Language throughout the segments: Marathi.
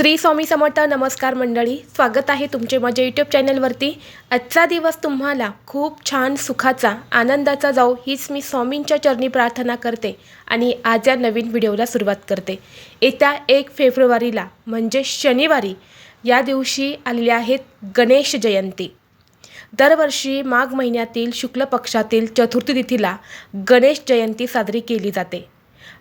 श्री स्वामी समर्थ नमस्कार मंडळी स्वागत आहे तुमचे माझ्या यूट्यूब चॅनलवरती. आजचा दिवस तुम्हाला खूप छान सुखाचा आनंदाचा जाऊ हीच मी स्वामींच्या चरणी प्रार्थना करते आणि आज या नवीन व्हिडिओला सुरुवात करते. येत्या एक फेब्रुवारीला म्हणजे शनिवारी या दिवशी आलेल्या आहेत गणेश जयंती. दरवर्षी माघ महिन्यातील शुक्ल पक्षातील चतुर्थी तिथीला गणेश जयंती साजरी केली जाते.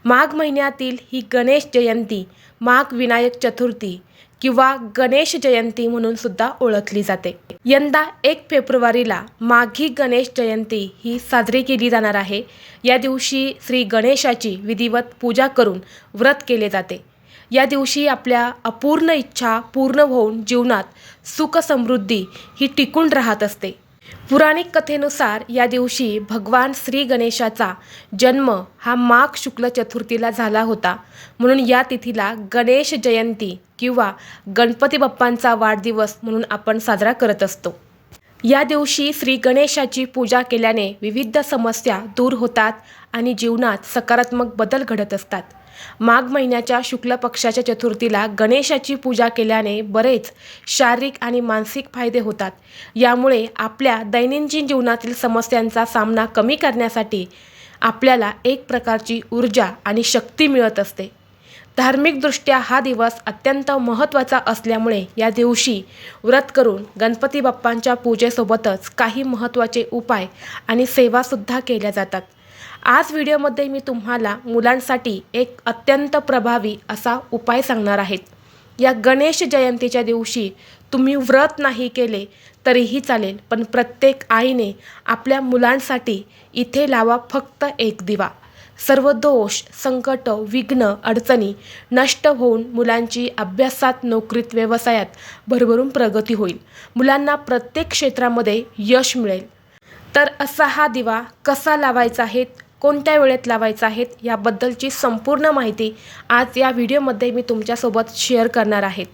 माघ महिन्यातील ही गणेश जयंती माघ विनायक चतुर्थी किंवा गणेश जयंती म्हणून सुद्धा ओळखली जाते. यंदा एक फेब्रुवारीला माघी गणेश जयंती ही साजरी केली जाणार आहे. या दिवशी श्री गणेशाची विधिवत पूजा करून व्रत केले जाते. या दिवशी आपल्या अपूर्ण इच्छा पूर्ण होऊन जीवनात सुख समृद्धी ही टिकून राहत असते. पुराणिक कथेनुसार या दिवशी भगवान श्री गणेशाचा जन्म हा माघ शुक्ल चतुर्थीला झाला होता. म्हणून या तिथीला गणेश जयंती किंवा गणपती बाप्पांचा वाढदिवस म्हणून आपण साजरा करत असतो. या दिवशी श्री गणेशाची पूजा केल्याने विविध समस्या दूर होतात आणि जीवनात सकारात्मक बदल घडत असतात. माघ महिन्याच्या शुक्ल पक्षाच्या चतुर्थीला गणेशाची पूजा केल्याने बरेच शारीरिक आणि मानसिक फायदे होतात. यामुळे आपल्या दैनंदिन जीवनातील समस्यांचा सामना कमी करण्यासाठी आपल्याला एक प्रकारची ऊर्जा आणि शक्ती मिळत असते. धार्मिकदृष्ट्या हा दिवस अत्यंत महत्त्वाचा असल्यामुळे या दिवशी व्रत करून गणपती बाप्पांच्या पूजेसोबतच काही महत्त्वाचे उपाय आणि सेवासुद्धा केल्या जातात. आज व्हिडिओमध्ये मी तुम्हाला मुलांसाठी एक अत्यंत प्रभावी असा उपाय सांगणार आहेत या गणेश जयंतीच्या दिवशी तुम्ही व्रत नाही केले तरीही चालेल पण प्रत्येक आईने आपल्या मुलांसाठी इथे लावा फक्त एक दिवा. सर्व दोष संकट विघ्न अडचणी नष्ट होऊन मुलांची अभ्यासात नोकरीत व्यवसायात भरभरून प्रगती होईल. मुलांना प्रत्येक क्षेत्रामध्ये यश मिळेल. तर असा हा दिवा कसा लावायचा हे कोणत्या वेळेत लावायचा आहेत याबद्दलची संपूर्ण माहिती आज या व्हिडिओमध्ये मी तुमच्यासोबत शेअर करणार आहेत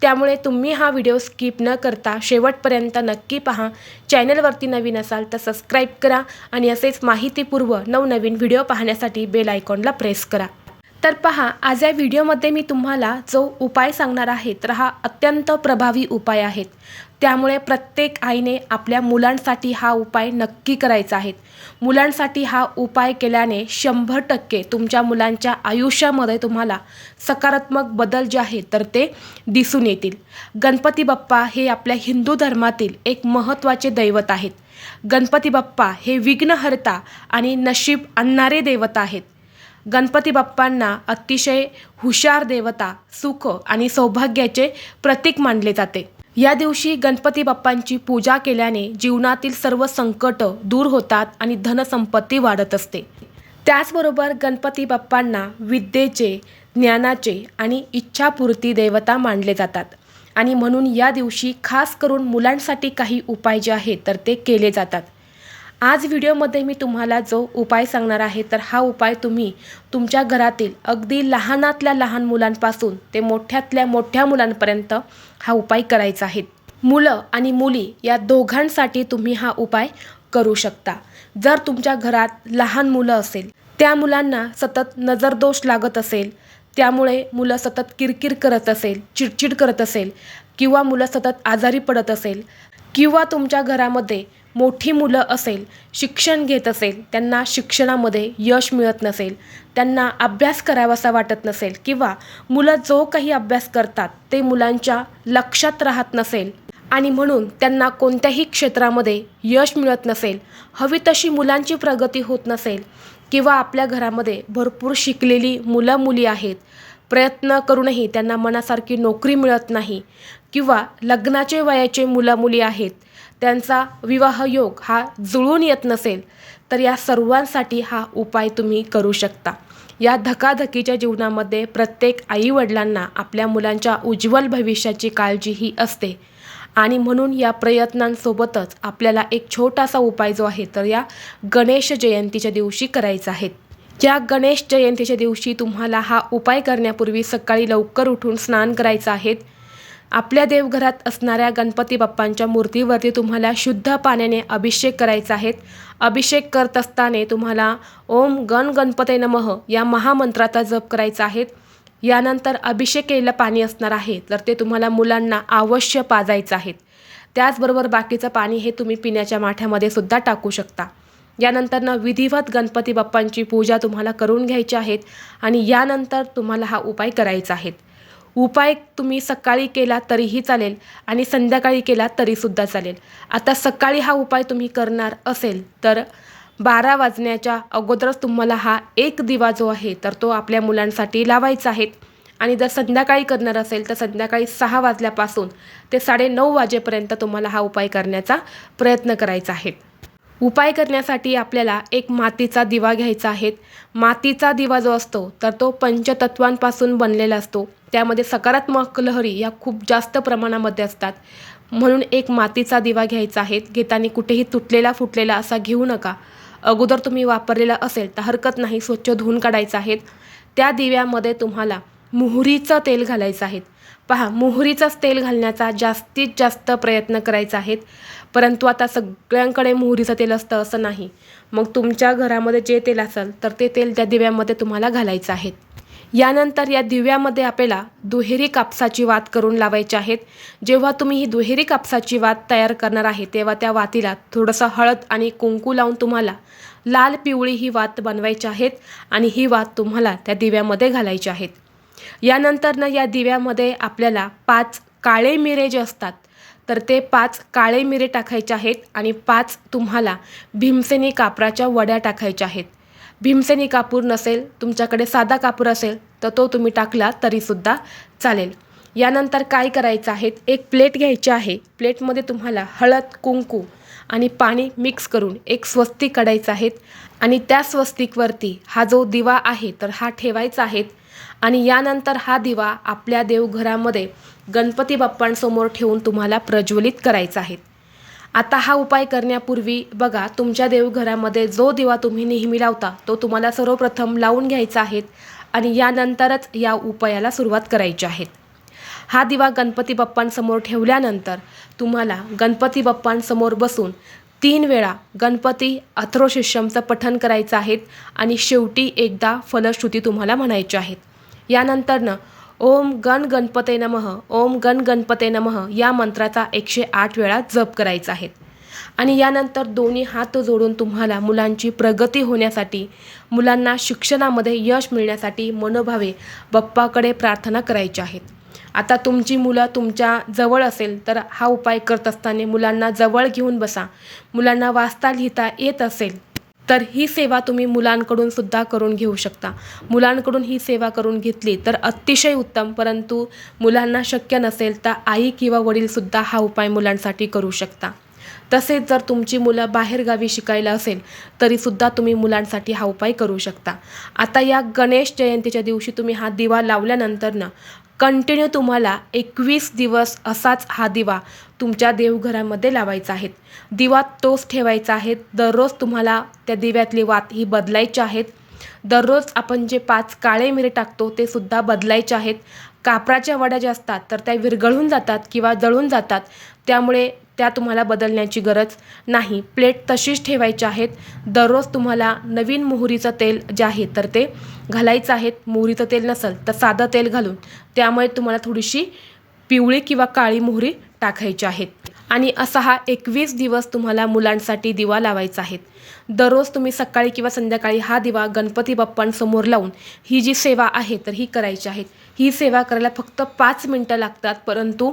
त्यामुळे तुम्ही हा व्हिडिओ स्किप न करता शेवटपर्यंत नक्की पहा. चॅनलवरती नवीन असाल तर सबस्क्राईब करा आणि असेच माहितीपूर्व नवनवीन व्हिडिओ पाहण्यासाठी बेल आयकॉनला प्रेस करा. तर पहा आज या व्हिडिओमध्ये मी तुम्हाला जो उपाय सांगणार आहे तर हा अत्यंत प्रभावी उपाय आहेत त्यामुळे प्रत्येक आईने आपल्या मुलांसाठी हा उपाय नक्की करायचा आहे. मुलांसाठी हा उपाय केल्याने शंभर टक्के तुमच्या मुलांच्या आयुष्यामध्ये तुम्हाला सकारात्मक बदल जे आहेत तर ते दिसून येतील. गणपती बाप्पा हे आपल्या हिंदू धर्मातील एक महत्त्वाचे दैवत आहेत. गणपती बाप्पा हे विघ्नहर्ता आणि नशीब आणणारे दैवत आहेत. गणपती बाप्पांना अतिशय हुशार देवता सुख आणि सौभाग्याचे प्रतीक मानले जाते. या दिवशी गणपती बाप्पांची पूजा केल्याने जीवनातील सर्व संकट दूर होतात आणि धनसंपत्ती वाढत असते. त्याचबरोबर गणपती बाप्पांना विद्येचे ज्ञानाचे आणि इच्छापूर्ती देवता मानले जातात. आणि म्हणून या दिवशी खास करून मुलांसाठी काही उपाय जे आहेत तर ते केले जातात. आज व्हिडिओमध्ये मी तुम्हाला जो उपाय सांगणार आहे तर हा उपाय तुम्ही तुमच्या घरातील अगदी लहानातल्या लहान मुलांपासून ते मोठ्यातल्या मोठ्या मुलांपर्यंत हा उपाय करायचा आहे. मुलं आणि मुली या दोघांसाठी तुम्ही हा उपाय करू शकता. जर तुमच्या घरात लहान मुलं असेल त्या मुलांना सतत नजरदोष लागत असेल त्यामुळे मुलं सतत किरकिर करत असेल चिडचिड करत असेल किंवा मुलं सतत आजारी पडत असेल किंवा तुमच्या घरामध्ये मोठी मुलं असेल शिक्षण घेत असेल त्यांना शिक्षणामध्ये यश मिळत नसेल त्यांना अभ्यास करावासा वाटत नसेल किंवा मुलं जो काही अभ्यास करतात ते मुलांच्या लक्षात राहत नसेल आणि म्हणून त्यांना कोणत्याही क्षेत्रामध्ये यश मिळत नसेल हवी तशी मुलांची प्रगती होत नसेल किंवा आपल्या घरामध्ये भरपूर शिकलेली मुलं मुली आहेत प्रयत्न करूनही त्यांना मनासारखी नोकरी मिळत नाही किंवा लग्नाचे वयाचे मुलं मुली आहेत त्यांचा विवाह योग हा जुळून येत नसेल तर या सर्वांसाठी हा उपाय तुम्ही करू शकता. या धकाधकीच्या जीवनामध्ये प्रत्येक आईवडिलांना आपल्या मुलांच्या उज्ज्वल भविष्याची काळजी ही असते. आणि म्हणून या प्रयत्नांसोबतच आपल्याला एक छोटासा उपाय जो आहे तर या गणेश जयंतीच्या दिवशी करायचा आहे. या गणेश जयंतीच्या दिवशी तुम्हाला हा उपाय करण्यापूर्वी सकाळी लवकर उठून स्नान करायचं आहे. आपल्या देवघरात असणाऱ्या गणपती बाप्पांच्या मूर्तीवरती तुम्हाला शुद्ध पाण्याने अभिषेक करायचा आहे. अभिषेक करत असताना तुम्हाला ओम गण गणपते नमः या महामंत्राचा जप करायचा आहे. यानंतर अभिषेक केलेलं पाणी असणार आहे. तर ते तुम्हाला मुलांना अवश्य पाजायचं आहे. त्याचबरोबर बाकीचं पाणी हे तुम्ही पिण्याच्या माठ्यामध्ये सुद्धा टाकू शकता. यानंतर ना विधिवत गणपती बाप्पांची पूजा तुम्हाला करून घ्यायची आहेत आणि यानंतर तुम्हाला हा उपाय करायचा आहे. उपाय तुम्ही सकाळी केला तरीही चालेल आणि संध्याकाळी केला तरीसुद्धा चालेल. आता सकाळी हा उपाय तुम्ही करणार असेल तर बारा वाजण्याच्या अगोदरच तुम्हाला हा एक दिवा जो आहे तर तो आपल्या मुलांसाठी लावायचा आहे. आणि जर संध्याकाळी करणार असेल तर संध्याकाळी सहा वाजल्यापासून ते साडेनऊ वाजेपर्यंत तुम्हाला हा उपाय करण्याचा प्रयत्न करायचा आहे. उपाय करण्यासाठी आपल्याला एक मातीचा दिवा घ्यायचा आहे. मातीचा दिवा जो असतो तर तो पंचतत्वांपासून बनलेला असतो. त्यामध्ये सकारात्मक लहरी या खूप जास्त प्रमाणामध्ये असतात. म्हणून एक मातीचा दिवा घ्यायचा आहे. घेताना कुठेही तुटलेला फुटलेला असा घेऊ नका. अगोदर तुम्ही वापरलेला असेल तर हरकत नाही. स्वच्छ धुवून काढायचं आहे. त्या दिव्यामध्ये तुम्हाला मोहरीचं तेल घालायचं आहे पहा मोहरीचंच तेल घालण्याचा जास्तीत जास्त प्रयत्न करायचा आहेत. परंतु आता सगळ्यांकडे मोहरीचं तेल असतं असं नाही. मग तुमच्या घरामध्ये जे तेल असेल तर ते तेल त्या दिव्यामध्ये तुम्हाला घालायचं आहे यानंतर या दिव्यामध्ये आपल्याला दुहेरी कापसाची वात करून लावायची आहेत. जेव्हा तुम्ही ही दुहेरी कापसाची वात तयार करणार आहे तेव्हा त्या वातीला थोडंसं हळद आणि कुंकू लावून तुम्हाला लाल पिवळी ही वात बनवायची आहेत आणि ही वात तुम्हाला त्या दिव्यामध्ये घालायची आहेत. यानंतर ना या दिव्यामध्ये आपल्याला पाच काळे मिरे जे असतात तर ते पाच काळे मिरे टाकायचे आहेत आणि पाच तुम्हाला भीमसेनी कापराच्या वड्या टाकायच्या आहेत. भीमसेनी कापूर नसेल तुमच्याकडे साधा कापूर असेल तर तो तुम्ही टाकला तरीसुद्धा चालेल. यानंतर काय करायचं आहे एक प्लेट घ्यायची आहे. प्लेटमध्ये तुम्हाला हळद कुंकू आणि पाणी मिक्स करून एक स्वस्तिक काढायचं आहे आणि त्या स्वस्तिकवरती हा जो दिवा आहे तर हा ठेवायचा आहे आणि यानंतर हा दिवा आपल्या देवघरामध्ये गणपती बाप्पांसमोर ठेवून तुम्हाला प्रज्वलित करायचा आहे. आता हा उपाय करण्यापूर्वी बघा तुमच्या देवघरामध्ये जो दिवा तुम्ही नेहमी लावता तो तुम्हाला सर्वप्रथम लावून घ्यायचा आहे आणि यानंतरच या उपायाला सुरुवात करायची आहे. हा दिवा गणपती बाप्पांसमोर ठेवल्यानंतर तुम्हाला गणपती बाप्पांसमोर बसून तीन वेळा गणपती अथ्रोशिष्यमचं पठण करायचं आहे आणि शेवटी एकदा फलश्रुती तुम्हाला म्हणायची आहेत यानंतरनं ओम गण गणपते नमः ओम गण गणपते नमः या मंत्राचा एकशे आठ वेळा जप करायचा आहे. आणि यानंतर दोन्ही हात जोडून तुम्हाला मुलांची प्रगती होण्यासाठी मुलांना शिक्षणामध्ये यश मिळण्यासाठी मनोभावे बाप्पाकडे प्रार्थना करायची आहेत आता तुमची मुलं तुमच्या जवळ असेल तर हा उपाय करत असताना मुलांना जवळ घेऊन बसा. मुलांना वाचता लिहिता येत असेल तर ही सेवा तुम्ही मुलांकडून सुद्धा करून घेऊ शकता. मुलांकडून ही सेवा करून घेतली तर अतिशय उत्तम परंतु मुलांना शक्य नसेल तर आई किंवा वडीलसुद्धा हा उपाय मुलांसाठी करू शकता. तसेच जर तुमची मुलं बाहेरगावी शिकायला असेल तरीसुद्धा तुम्ही मुलांसाठी हा उपाय करू शकता. आता या गणेश जयंतीच्या दिवशी तुम्ही हा दिवा लावल्यानंतरनं कंटिन्यू तुम्हाला एकवीस दिवस असाच हा दिवा तुमच्या देवघरामध्ये लावायचा आहे. दिवा तोच ठेवायचा आहे. दररोज तुम्हाला त्या दिव्यातली वात ही बदलायची आहेत दररोज आपण जे पाच काळे मिरे टाकतो ते सुद्धा बदलायचे आहेत. कापराच्या वड्या ज्या असतात तर त्या विरघळून जातात किंवा जळून जातात. त्यामुळे त्या तुम्हाला बदलण्याची गरज नाही. प्लेट तशीच ठेवायची आहेत. दररोज तुम्हाला नवीन मोहरीचं तेल जे आहे तर ते घालायचं आहे मोहरीचं तेल नसेल तर साधं तेल घालून. त्यामुळे तुम्हाला थोडीशी पिवळी किंवा काळी मोहरी टाकायची आहेत. आणि असा हा एकवीस दिवस तुम्हाला मुलांसाठी दिवा लावायचा आहे. दररोज तुम्ही सकाळी किंवा संध्याकाळी हा दिवा गणपती बाप्पांसमोर लावून ही जी सेवा आहे तर ही करायची आहे. ही सेवा करायला फक्त पाच मिनटं लागतात परंतु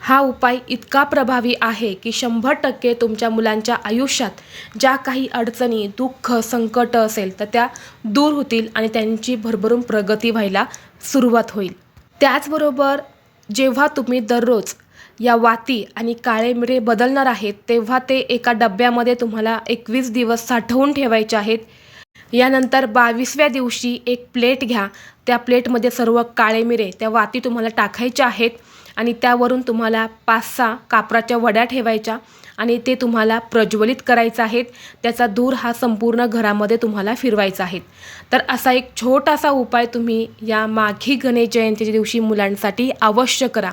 हा उपाय इतका प्रभावी आहे की शंभर टक्के तुमच्या मुलांच्या आयुष्यात ज्या काही अडचणी दुःख संकट असेल तर त्या दूर होतील आणि त्यांची भरभरून प्रगती व्हायला सुरुवात होईल. त्याचबरोबर जेव्हा तुम्ही दररोज या वाती आणि काळे मिरे बदलणार आहेत तेव्हा ते एका डब्यामध्ये तुम्हाला एकवीस दिवस साठवून ठेवायचे आहेत. यानंतर बावीसव्या दिवशी एक प्लेट घ्या. त्या प्लेटमध्ये सर्व काळे मिरे त्या वाती तुम्हाला टाकायच्या आहेत आणि त्यावरून तुम्हाला पाच सहा कापराच्या वड्या ठेवायच्या आणि ते तुम्हाला प्रज्वलित करायचं आहेत. त्याचा धूर हा संपूर्ण घरामध्ये तुम्हाला फिरवायचा आहे. तर असा एक छोटासा उपाय तुम्ही या माघी गणेश जयंतीच्या दिवशी मुलांसाठी अवश्य करा.